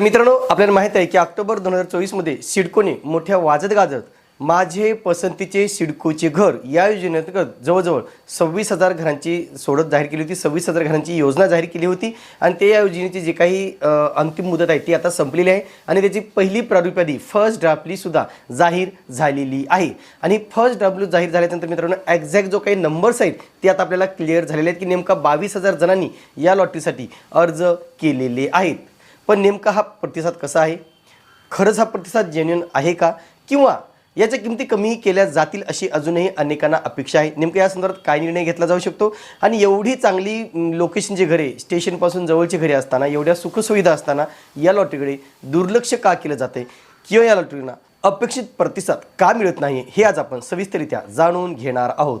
मित्रांनो आपल्याला माहीत आहे की ऑक्टोबर दोन हजार चोवीसमध्ये सिडकोने मोठ्या वाजत गाजत माझे पसंतीचे सिडकोचे घर या योजनेअंतर्गत जवळजवळ सव्वीस हजार घरांची सोडत जाहीर केली होती सव्वीस हजार घरांची योजना जाहीर केली होती आणि ते या योजनेची जे काही अंतिम मुदत आहे ती आता संपलेली आहे आणि त्याची पहिली प्रारूपादी फर्स्ट ड्राफ्टली सुद्धा जाहीर झालेली आहे. आणि फर्स्ट ड्राफ्ट जाहीर झाल्यानंतर मित्रांनो एक्झॅक्ट जो काही नंबर्स आहेत ते आता आपल्याला क्लिअर झालेले आहेत की नेमका बावीस हजार जणांनी या लॉटरीसाठी अर्ज केलेले आहेत. पण नेमका हा प्रतिसाद कसा आहे? खरंच हा प्रतिसाद जेन्युन आहे का? किंवा याच्या किमती कमी केल्या जातील अशी अजूनही अनेकांना अपेक्षा आहे. नेमकं या संदर्भात काय निर्णय घेतला जाऊ शकतो? आणि एवढी चांगली लोकेशनची घरे स्टेशनपासून जवळची घरे असताना एवढ्या सुखसुविधा असताना या लॉटरीकडे दुर्लक्ष का केलं जाते किंवा या लॉटरीना अपेक्षित प्रतिसाद का मिळत नाही हे आज आपण सविस्तरित्या जाणून घेणार आहोत.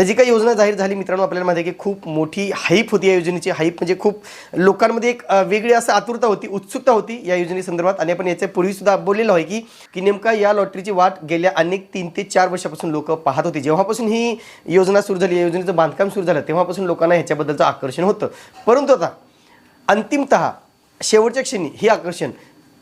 तर जी काही योजना जाहीर झाली मित्रांनो आपल्याला माहिती आहे की खूप मोठी हाईप होती या योजनेची. हाईप म्हणजे खूप लोकांमध्ये एक वेगळी असं आतुरता होती उत्सुकता होती या योजनेसंदर्भात आणि आपण याच्या पूर्वीसुद्धा बोललेलो आहे की की नेमका या लॉटरीची वाट गेल्या अनेक तीन ते चार वर्षापासून लोक पाहत होती. जेव्हापासून ही योजना सुरू झाली या योजनेचं बांधकाम सुरू झालं तेव्हापासून लोकांना ह्याच्याबद्दलचं आकर्षण होतं. परंतु आता अंतिमतः शेवटच्या क्षणी हे आकर्षण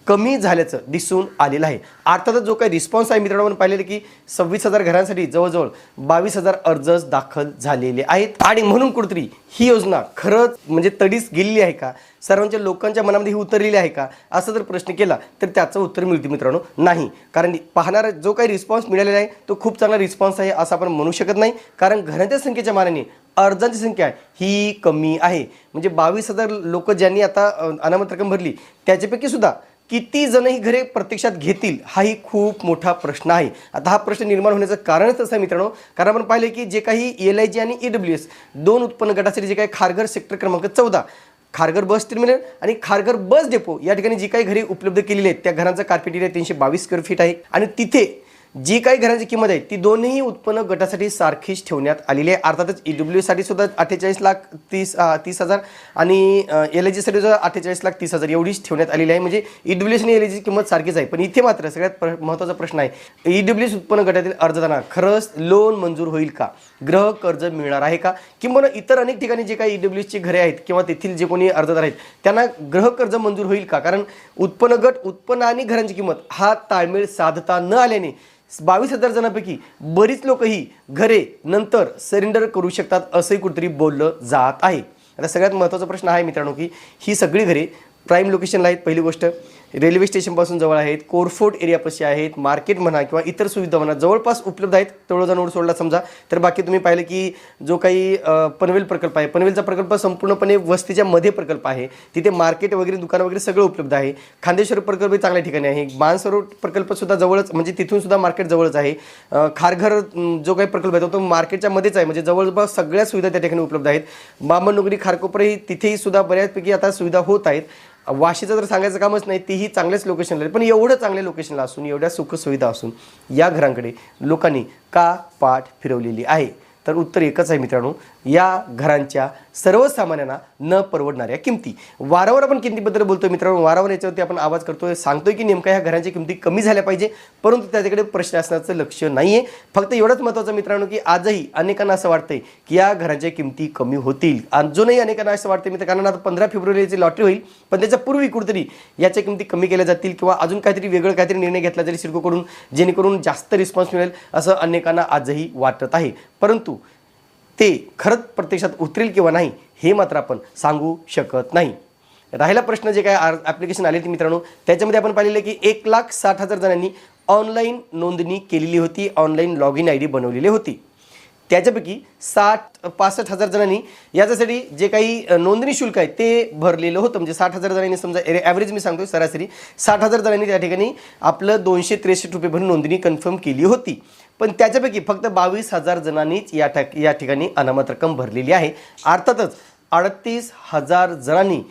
कमी झाल्याचं दिसून आलेलं आहे. अर्थातच जो काही रिस्पॉन्स आहे मित्रांनो आपण पाहिलेलं की सव्वीस हजार घरांसाठी जवळजवळ बावीस हजार अर्ज दाखल झालेले आहेत. आणि म्हणून कुठतरी ही योजना खरंच म्हणजे तडीस गेलेली आहे का? सर्वांच्या लोकांच्या मनामध्ये ही उतरलेली आहे का? असं जर प्रश्न केला तर त्याचं उत्तर मिळते मित्रांनो. नाही. कारण पाहणारा जो काही रिस्पॉन्स मिळालेला आहे तो खूप चांगला रिस्पॉन्स आहे असं आपण म्हणू शकत नाही. कारण घरांच्या संख्येच्या मानाने अर्जांची संख्या ही कमी आहे. म्हणजे बावीस हजार लोक ज्यांनी आता अनामत रक्कम भरली त्याच्यापैकी सुद्धा किती जण ही घरे प्रत्यक्षात घेतील हाही खूप मोठा प्रश्न आहे. आता हा प्रश्न निर्माण होण्याचं कारणच असं आहे मित्रांनो. कारण आपण पाहिले की जे काही एल आय जी आणि ई डब्ल्यू एस दोन उत्पन्न गटासाठी जे काही खारघर सेक्टर क्रमांक चौदा खारघर बस टर्मिनल आणि खारघर बस डेपो या ठिकाणी जी काही घरे उपलब्ध केलेली आहेत त्या घरांचा कार्पेट एरिया तीनशे बावीस स्क्वेअर फीट आहे. आणि तिथे जी काही घराची किंमत आहे ती दोन्ही उत्पन्न गटासाठी सारखीच ठेवण्यात आलेली आहे. अर्थातच ई डब्ल्यू साठी सुद्धा अठ्ठेचाळीस लाख तीस तीस हजार आणि एल आय जीसाठी सुद्धा अठ्ठेचाळीस लाख तीस हजार एवढीच ठेवण्यात आलेली आहे. म्हणजे ई डब्ल्यू आणि एल आय जीची किंमत सारखीच आहे. पण इथे मात्र सगळ्यात प्र महत्त्वाचा प्रश्न आहे ई डब्ल्यू एस उत्पन्न गटातील अर्जदारांना खरंच लोन मंजूर होईल का? ग्रह कर्ज मिळणार आहे का? किंवा इतर अनेक ठिकाणी जे काही ई डब्ल्यू एसची घरे आहेत किंवा तेथील जे कोणी अर्जदार आहेत त्यांना ग्रह कर्ज मंजूर होईल का? कारण उत्पन्न गट उत्पन्न आणि घरांची किंमत हा ताळमेळ साधता न आल्याने बावीस हजार जणांपैकी बरीच लोक ही घरे नंतर सरेंडर करू शकतात असंही कुठेतरी बोललं जात आहे. आता सगळ्यात महत्त्वाचा प्रश्न आहे मित्रांनो की ही सगळी घरे प्राईम लोकेशनला आहेत पहिली गोष्ट. रेल्वे स्टेशनपासून जवळ आहेत कोरफोर्ट एरियापाशी आहेत मार्केट म्हणा किंवा इतर सुविधा म्हणा जवळपास उपलब्ध आहेत. तळोजा नोड सोडला समजा तर बाकी तुम्ही पाहिलं की जो काही पनवेल प्रकल्प आहे पनवेलचा प्रकल्प संपूर्णपणे वस्तीच्या मध्ये प्रकल्प आहे. तिथे मार्केट वगैरे दुकान वगैरे सगळं उपलब्ध आहे. खांदेश्वर प्रकल्प हे चांगल्या ठिकाणी आहे. मानसरोवर प्रकल्पसुद्धा जवळच म्हणजे तिथून सुद्धा मार्केट जवळच आहे. खारघर जो काही प्रकल्प आहे तो मार्केटच्या मध्येच आहे. म्हणजे जवळपास सगळ्या सुविधा त्या ठिकाणी उपलब्ध आहेत. बामणनगरी खारकोपरही तिथेही सुद्धा बऱ्याचपैकी आता सुविधा होत आहेत. वाशीचं जर सांगायचं कामच नाही तीही चांगल्याच लोकेशनला आहे पण एवढं चांगल्या लोकेशनला असून एवढ्या सुखसुविधा असून या घरांकडे लोकांनी का पाठ फिरवलेली आहे? तर उत्तर एकच आहे मित्रांनो. या घरांच्या सर्वसामान्यांना न परवडणाऱ्या किमती. वारंवार आपण किमतीबद्दल बोलतोय मित्रांनो वारंवार याच्यावरती आपण आवाज करतोय. सांगतोय की नेमक्या ह्या घरांच्या किमती कमी झाल्या पाहिजे परंतु त्याच्याकडे प्रश्न असण्याचं लक्ष नाही आहे फक्त एवढंच महत्त्वाचं मित्रांनो की आजही अनेकांना असं वाटतंय की या घरांच्या किमती कमी होतील. अजूनही अनेकांना असं वाटतं मित्र कारण आता पंधरा फेब्रुवारीची लॉटरी होईल पण त्याच्या पूर्वी कुठेतरी याच्या किमती कमी केल्या जातील किंवा अजून काहीतरी वेगळं काहीतरी निर्णय घेतला जाईल सिडकोकडून जेणेकरून जास्त रिस्पॉन्स मिळेल असं अनेकांना आजही वाटत आहे. परंतु ते खरंच प्रत्यक्षात उतरेल किंवा नाही हे मात्र आपण सांगू शकत नाही. राहिला प्रश्न जे काय ॲप्लिकेशन आले ते मित्रांनो त्याच्यामध्ये आपण पाहिलेलं आहे की एक लाख साठ हजार जणांनी ऑनलाईन नोंदणी केलेली होती online log in I D बनवलेली होती. त्याच्यापैकी साठ पासष्ट हजार जणांनी याच्यासाठी जे काही नोंदणी शुल्क आहे ते भरलेलं होतं. म्हणजे साठ हजार जणांनी समजा ॲव्हरेज मी सांगतो सरासरी साठ हजार जणांनी त्या ठिकाणी आपलं दोनशे त्रेसष्ट रुपये भरून नोंदणी कन्फर्म केली होती. पण त्याच्यापैकी फक्त बावीस हजार जणांनीच या ठा या ठिकाणी अनामत रक्कम भरलेली आहे. अर्थातच अडतीस हजार जणांनी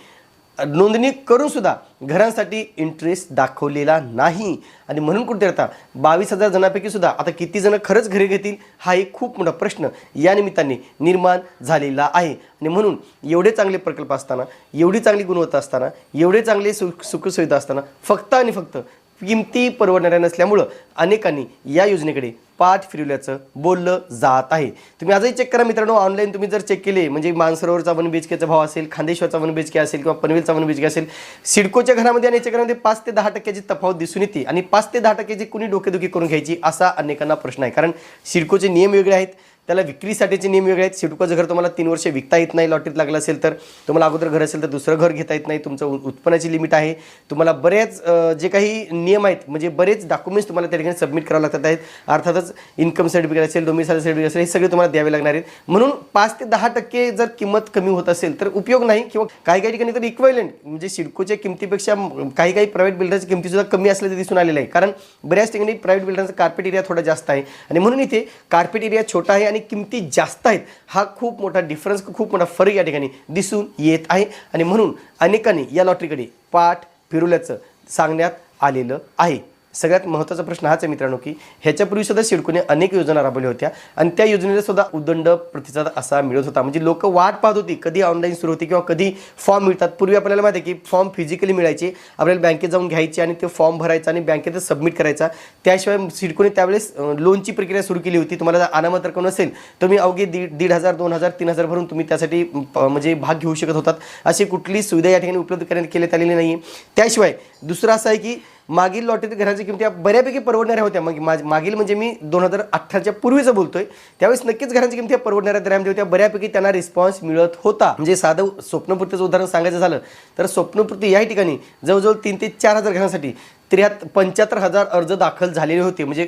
नोंदणी करूनसुद्धा घरांसाठी इंटरेस्ट दाखवलेला नाही. आणि म्हणून कुठे आता बावीस हजार जणांपैकी सुद्धा आता किती जणं खरंच घरे घेतील हा एक खूप मोठा प्रश्न या निमित्ताने निर्माण झालेला आहे. आणि म्हणून एवढे चांगले प्रकल्प असताना एवढी चांगली गुणवत्ता असताना एवढे चांगले सुख सुखसुविधा असताना फक्त आणि फक्त किमती परवडणाऱ्या नसल्यामुळं अनेकांनी या योजनेकडे पाठ फिरवल्याचं बोललं जात आहे. तुम्ही आजही चेक करा मित्रांनो ऑनलाईन तुम्ही जर चेक केले म्हणजे मानसरोवरचा वन बी केचा भाव असेल खांदेश्वरचा वन बी के असेल किंवा पनवेलचा वन बी असेल सिडकोच्या घरामध्ये आणि याच्या घरामध्ये पाच ते दहा टक्क्याची तफावत दिसून येते आणि पाच ते दहा टक्क्याची कुणी डोकेदुखी करून घ्यायची असा अनेकांना प्रश्न आहे. कारण सिडकोचे नियम वेगळे आहेत त्याला विक्रीसाठीचे नियम वेगळे आहेत. सिडकोचं घर तुम्हाला तीन वर्ष विकता येत नाही लॉटरीत लागलं असेल तर. तुम्हाला अगोदर घर असेल तर दुसरं घर घेता येत नाही. तुमचं उत्पन्नाची लिमिट आहे. तुम्हाला बरेच जे काही नियम आहेत म्हणजे बरेच डॉक्युमेंट्स तुम्हाला त्या ठिकाणी सबमिट करावं लागतात. आहेत. अर्थातच इन्कम सर्टिफिकेट असेल डोमिसाईल सर्टिफिकेट असेल हे सगळे तुम्हाला द्यावे लागणार आहेत. म्हणून पाच ते दहा टक्के जर किंमत कमी होत असेल तर उपयोग नाही. किंवा काही काही ठिकाणी तर इक्वायलंट म्हणजे सिडकोच्या किमतीपेक्षा काही काही प्रायव्हेट बिल्डरच्या किमतीसुद्धा कमी असल्याचं दिसून आलेलं आहे. कारण बऱ्याच ठिकाणी प्रायव्हेट बिल्डरचा कार्पेट एरिया थोडा जास्त आहे. आणि म्हणून इथे कार्पेट एरिया छोटा आहे आणि किमती जास्त आहेत हा खूप मोठा डिफरन्स खूप मोठा फरक या ठिकाणी दिसून येत आहे. आणि म्हणून अनेकांनी या लॉटरीकडे पाठ फिरवल्याचं सांगण्यात आलेलं आहे. सगळ्यात महत्त्वाचा प्रश्न हाच आहे मित्रांनो की ह्याच्यापूर्वी सुद्धा सिडकोने अनेक योजना राबवल्या होत्या आणि त्या योजनेला सुद्धा उदंड प्रतिसाद असा मिळत होता. म्हणजे लोक वाट पाहत होती कधी ऑनलाईन सुरू होती किंवा कधी फॉर्म मिळतात. पूर्वी आपल्याला माहिती आहे की फॉर्म फिजिकली मिळायचे आपल्याला बँकेत जाऊन घ्यायचे आणि ते फॉर्म भरायचा आणि बँकेत सबमिट करायचा. त्याशिवाय सिडकोने त्यावेळेस लोनची प्रक्रिया सुरू केली होती. तुम्हाला जर अनामत रक्कम नसेल तुम्ही अवघे दीड दीड हजार दोन हजार तीन हजार भरून तुम्ही त्यासाठी म्हणजे भाग घेऊ शकत होतात. अशी कुठली सुविधा या ठिकाणी उपलब्ध करण्यात केली आलेली नाही त्याशिवाय दुसरं असं आहे की मागील लॉटरीत घराच्या किमती बऱ्यापैकी परवडणाऱ्या होत्या. मग माज- मागील म्हणजे मी दोन हजार अठराच्या पूर्वीचं बोलतोय. त्यावेळेस नक्कीच घरांच्या किमती परवडणाऱ्या दरामध्ये होत्या. बऱ्यापैकी त्यांना रिस्पॉन्स मिळत होता. म्हणजे साधं स्वप्नपूर्तीचं उदाहरण सांगायचं झालं तर स्वप्नपूर्ती या ठिकाणी जवळजवळ तीन ते चार हजार घरांसाठी त्र्याहत्तर पंच्याहत्तर हजार अर्ज दाखल झालेले होते. म्हणजे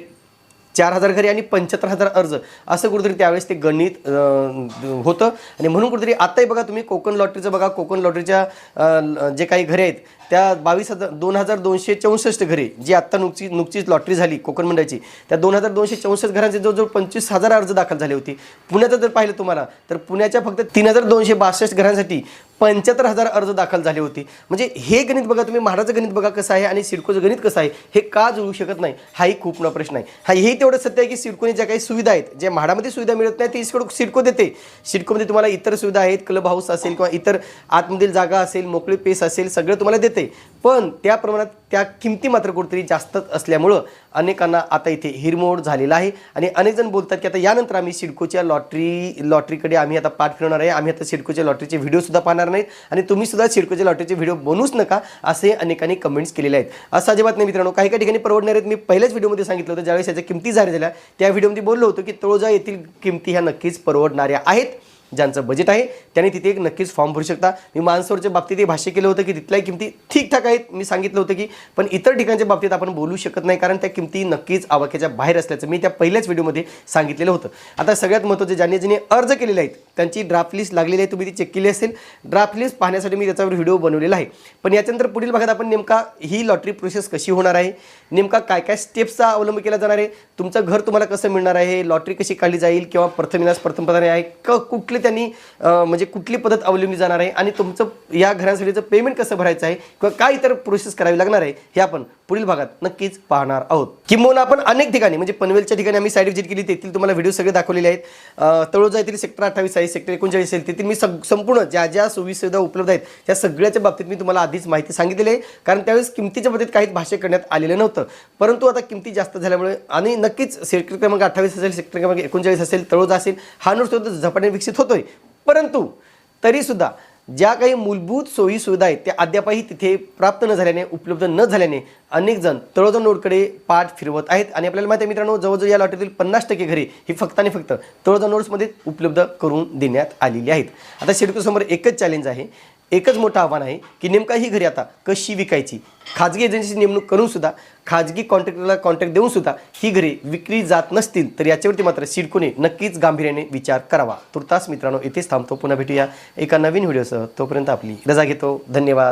चार हजार घरी आणि पंच्याहत्तर हजार अर्ज. असं कुठेतरी त्यावेळेस ते गणित होतं. आणि म्हणून कुठेतरी आत्ताही बघा तुम्ही कोकण लॉटरीचं बघा कोकण लॉटरीच्या जे काही घरे आहेत त्या बावीस हजार दोन हजार दोनशे चौसष्ट घरे जी आत्ता नुकची नुकतीच लॉटरी झाली कोकण मंडळाची त्या दोन हजार दोनशे चौसष्ट घरांचे जवळजवळ पंचवीस हजार अर्ज दाखल झाले होते. पुण्याचं जर पाहिलं तुम्हाला तर पुण्याच्या फक्त तीन हजार दोनशे बासष्ट घरांसाठी पंच्याहत्तर हजार अर्ज दाखल झाले होते. म्हणजे हे गणित बघा तुम्ही महाराजचं गणित बघा कसं आहे आणि सिडकोचं गणित कसं आहे हे का जुळू शकत नाही? हाही खूप मोठा प्रश्न आहे. हा हे तेवढं सत्य आहे की सिडकोने ज्या काही सुविधा आहेत ज्या म्हाडामध्ये सुविधा मिळत नाही ती सिडको सिडको देते. सिडकोमध्ये तुम्हाला इतर सुविधा आहेत क्लब हाऊस असेल किंवा इतर आतमधील जागा असेल मोकळी पेस असेल सगळं तुम्हाला देते. पण त्या प्रमाणात त्या किमती मात्र कुठेतरी जास्तच असल्यामुळं अनेकांना आता इथे हिरमोड झालेला आहे. आणि अनेक जण बोलतात की आता यानंतर आम्ही सिडकोच्या लॉटरी लॉटरीकडे आम्ही आता पाठ फिरवणार आहे. आम्ही आता सिडकोच्या लॉटरीचे व्हिडिओसुद्धा पाहणार नाहीत आणि तुम्हीसुद्धा सिडकोच्या लॉटरीचे व्हिडिओ बनवूच नका असे अनेकांनी कमेंट्स केलेले आहेत. असं अजिबात नाही मित्रांनो. काही काही ठिकाणी परवडणार आहेत. मी पहिल्याच व्हिडिओमध्ये सांगितलं होतं ज्यावेळेस याच्या किमती जाहीर झाल्या त्या व्हिडिओमध्ये बोललो होतो की तळोजा येथील किमती ह्या नक्कीच परवडणाऱ्या आहेत. ज्यांचं बजेट आहे त्यांनी तिथे एक नक्कीच फॉर्म भरू शकता. मी मानसोरच्या बाबतीत हे भाष्य केलं होतं की तिथल्या किमती ठीकठाक आहेत. मी सांगितलं होतं की पण इतर ठिकाणच्या बाबतीत आपण बोलू शकत नाही कारण त्या किमती नक्कीच आवाक्याच्या बाहेर असल्याचं मी त्या पहिल्याच व्हिडिओमध्ये सांगितलेलं होतं. आता सगळ्यात महत्त्वाचं ज्यांनी ज्यांनी अर्ज केलेले आहेत त्यांची ड्राफ्ट लिस्ट लागलेली आहे तुम्ही ती चेक केली असेल. ड्राफ्ट लिस्ट पाहण्यासाठी मी त्याच्यावर व्हिडिओ बनवलेला आहे. पण याच्यानंतर पुढील भागात आपण नेमका ही लॉटरी प्रोसेस कशी होणार आहे नेमका काय काय स्टेप्सचा अवलंब केला जाणार आहे तुमचं घर तुम्हाला कसं मिळणार आहे लॉटरी कशी काढली जाईल किंवा प्रथम विनाश प्रथम प्रधान आहे क कुठले त्यांनी म्हणजे कुठली पद्धत अवलंबली जाणार आहे आणि तुमचं या घरासाठीचं पेमेंट कसं भरायचं आहे किंवा काय इतर प्रोसेस करावी लागणार आहे हे आपण पुढील भागात नक्कीच पाहणार आहोत. किंबहुना आपण अनेक ठिकाणी म्हणजे पनवेलच्या ठिकाणी आम्ही साईड व्हिजिट केली तेथील तुम्हाला व्हिडिओ सगळे दाखवलेले आहेत. तळोजा येथील सेक्टर अठ्ठावीस आहे सेक्टर एकोणचाळीस आहे तेथील मी सग संपूर्ण ज्या ज्या सुविधा उपलब्ध आहेत त्या सगळ्याच्या बाबतीत मी तुम्हाला आधीच माहिती सांगितलेली आहे. कारण त्यावेळेस किमतीच्या बाबतीत काहीच भाष्य करण्यात आलेलं नव्हतं. परंतु आता किमती जास्त झाल्यामुळे आणि नक्कीच सेक्टर क्रमांक अठ्ठावीस असेल सेक्टर क्रमांक एकोणचाळीस असेल तळोजा असेल हा नृत्य झपाट्याने विकसित होतोय. परंतु तरीसुद्धा ज्या काही मूलभूत सोयी सुविधा आहेत त्या अद्यापही तिथे प्राप्त न झाल्याने उपलब्ध न झाल्याने अनेक जण तळोजा नोडकडे पाठ फिरवत आहेत. आणि आपल्याला माहिती आहे मित्रांनो जवळजवळ या लॉटरीतील पन्नास टक्के घरे ही फक्त आणि फक्त तळोजा नोड्समध्ये उपलब्ध करून देण्यात आलेली आहेत. आता शेडकोसमोर एकच चॅलेंज आहे. एकच मोठं आव्हान आहे की नेमका ही घरी आता कशी विकायची? खाजगी एजन्सीची नेमणूक करूनसुद्धा खाजगी कॉन्ट्रॅक्टरला कॉन्ट्रॅक्ट देऊनसुद्धा ही घरे विक्री जात नसतील तर याच्यावरती मात्र सिडकोने नक्कीच गांभीर्याने विचार करावा. तुर्तास मित्रांनो इथेच थांबतो. पुन्हा भेटूया एका नवीन व्हिडिओसह. तोपर्यंत आपली रजा घेतो. धन्यवाद.